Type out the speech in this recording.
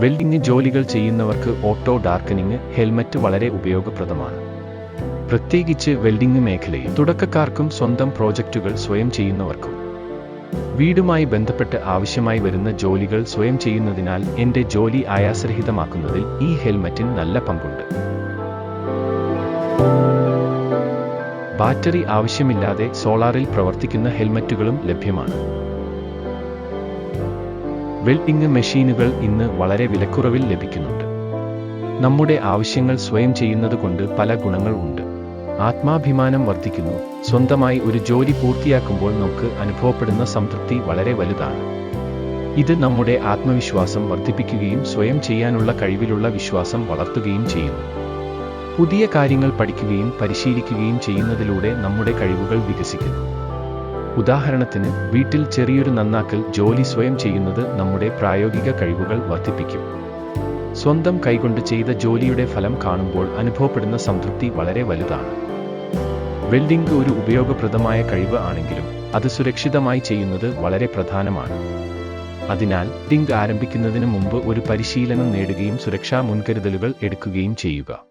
Welding ജോലികൾ ചെയ്യുന്നവർക്ക് auto darkening helmet വളരെ ഉപയോഗപ്രദമാണ്. പ്രത്യേകിച്ച് വെൽഡിംഗ് മേഖലയിൽ തുടക്കക്കാർക്കും സ്വന്തം പ്രോജക്റ്റുകൾ സ്വയം ചെയ്യുന്നവർക്കും. വീടുമായി ബന്ധപ്പെട്ട് ആവശ്യമായി വരുന്ന ജോലികൾ സ്വയം ചെയ്യുന്നതിനാൽ എന്റെ ജോലി ആയാസരഹിതമാക്കുന്നതിൽ ഈ ഹെൽമറ്റിന് നല്ല പങ്കുണ്ട്. ബാറ്ററി ആവശ്യമില്ലാതെ സോളാറിൽ പ്രവർത്തിക്കുന്ന ഹെൽമറ്റുകളും ലഭ്യമാണ്. വെൽഡിംഗ് മെഷീനുകൾ ഇന്ന് വളരെ വിലക്കുറവിൽ ലഭിക്കുന്നുണ്ട്. നമ്മുടെ ആവശ്യങ്ങൾ സ്വയം ചെയ്യുന്നതുകൊണ്ട് പല ഗുണങ്ങൾ ഉണ്ട്. ആത്മാഭിമാനം വർദ്ധിക്കുന്നു. സ്വന്തമായി ഒരു ജോലി പൂർത്തിയാക്കുമ്പോൾ നമുക്ക് അനുഭവപ്പെടുന്ന സംതൃപ്തി വളരെ വലുതാണ്. ഇത് നമ്മുടെ ആത്മവിശ്വാസം വർദ്ധിപ്പിക്കുകയും സ്വയം ചെയ്യാനുള്ള കഴിവിലുള്ള വിശ്വാസം വളർത്തുകയും ചെയ്യുന്നു. പുതിയ കാര്യങ്ങൾ പഠിക്കുകയും പരിശീലിക്കുകയും ചെയ്യുന്നതിലൂടെ നമ്മുടെ കഴിവുകൾ വികസിക്കുന്നു. ഉദാഹരണത്തിന് വീട്ടിൽ ചെറിയൊരു നന്നാക്കൽ ജോലി സ്വയം ചെയ്യുന്നത് നമ്മുടെ പ്രായോഗിക കഴിവുകൾ വർദ്ധിപ്പിക്കും. സ്വന്തം കൈകൊണ്ട് ചെയ്ത ജോലിയുടെ ഫലം കാണുമ്പോൾ അനുഭവപ്പെടുന്ന സംതൃപ്തി വളരെ വലുതാണ്. വെൽഡിംഗ് ഒരു ഉപയോഗപ്രദമായ കഴിവ് ആണെങ്കിലും അത് സുരക്ഷിതമായി ചെയ്യുന്നത് വളരെ പ്രധാനമാണ്. അതിനാൽ ഡിംഗ് ആരംഭിക്കുന്നതിന് മുമ്പ് ഒരു പരിശീലനം നേടുകയും സുരക്ഷാ മുൻകരുതലുകൾ എടുക്കുകയും ചെയ്യുക.